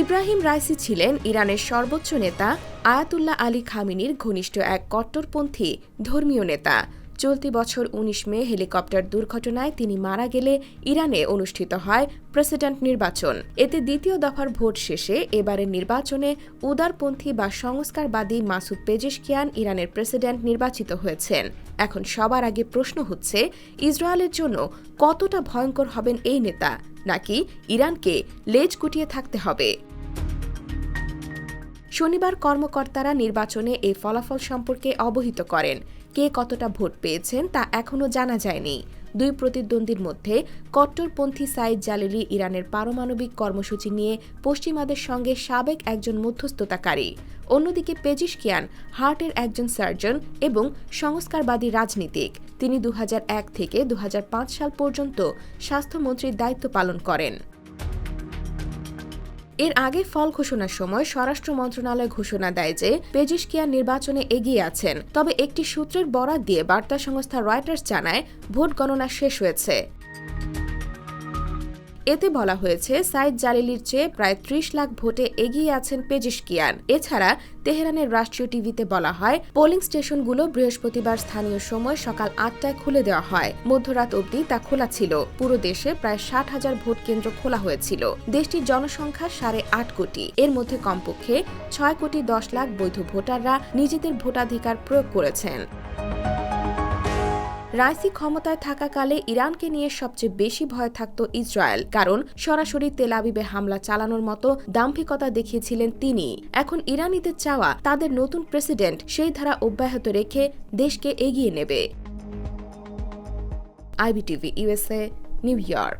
Ebrahim Raisi ছিলেন ইরানের সর্বোচ্চ নেতা আয়াতুল্লাহ আলী খামিনির ঘনিষ্ঠ এক কট্টরপন্থী ধর্মীয় নেতা। চলতি বছর ১৯ মে হেলিকপ্টার দুর্ঘটনায় তিনি মারা গেলে ইরানে অনুষ্ঠিত হয় প্রেসিডেন্ট নির্বাচন। এতে দ্বিতীয় দফার ভোট শেষে এবারের নির্বাচনে উদারপন্থী বা সংস্কারবাদী মাসুদ পেজেশকিয়ান ইরানের প্রেসিডেন্ট নির্বাচিত হয়েছেন। এখন সবার আগে প্রশ্ন হচ্ছে, ইসরায়েলের জন্য কতটা ভয়ঙ্কর হবেন এই নেতা? নাকি ইরানকে লেজ গুটিয়ে থাকতে হবে? শনিবার কর্মকর্তারা নির্বাচনে এই ফলাফল সম্পর্কে অবহিত করেন। কে কতটা ভোট পেয়েছেন তা এখনও জানা যায়নি। দুই প্রতিদ্বন্দ্বীর মধ্যে কট্টরপন্থী সাইদ জালেলি ইরানের পারমাণবিক কর্মসূচি নিয়ে পশ্চিমাদের সঙ্গে সাবেক একজন মধ্যস্থতাকারী। অন্যদিকে পেজিশকিয়ান হার্টের একজন সার্জন এবং সংস্কারবাদী রাজনীতিক। তিনি দু হাজার এক থেকে দু হাজার পাঁচ সাল পর্যন্ত স্বাস্থ্যমন্ত্রীর দায়িত্ব পালন করেন। এর আগে ফল ঘোষণার সময় স্বরাষ্ট্র মন্ত্রণালয় ঘোষণা দেয় যে পেজিশকিয়া নির্বাচনে এগিয়ে আছেন। তবে একটি সূত্রের বরাত দিয়ে বার্তা সংস্থা রয়টার্স জানায়, ভোট গণনা শেষ হয়েছে। এতে বলা হয়েছে, সাইদ জালিলির চেয়ে প্রায় ত্রিশ লাখ ভোটে এগিয়ে আছেন পেজিশকিয়ান। এছাড়া তেহরানের রাষ্ট্রীয় টিভিতে বলা হয়, পোলিং স্টেশনগুলো বৃহস্পতিবার স্থানীয় সময় সকাল আটটায় খুলে দেওয়া হয়। মধ্যরাত অবধি তা খোলা ছিল। পুরো দেশে প্রায় ষাট হাজার ভোট কেন্দ্র খোলা হয়েছিল। দেশটির জনসংখ্যা সাড়ে আট কোটি। এর মধ্যে কমপক্ষে ছয় কোটি দশ লাখ বৈধ ভোটাররা নিজেদের ভোটাধিকার প্রয়োগ করেছেন। রাইসি ক্ষমতায় থাকাকালে ইরানকে নিয়ে সবচেয়ে বেশি ভয় থাকত ইসরায়েল, কারণ সরাসরি তেলাবিবে হামলা চালানোর মতো দাম্ভিকতা দেখিয়েছিলেন তিনি। এখন ইরানিদের চাওয়া তাদের নতুন প্রেসিডেন্ট সেই ধারা অব্যাহত রেখে দেশকে এগিয়ে নেবে। IBTV, USA, New York.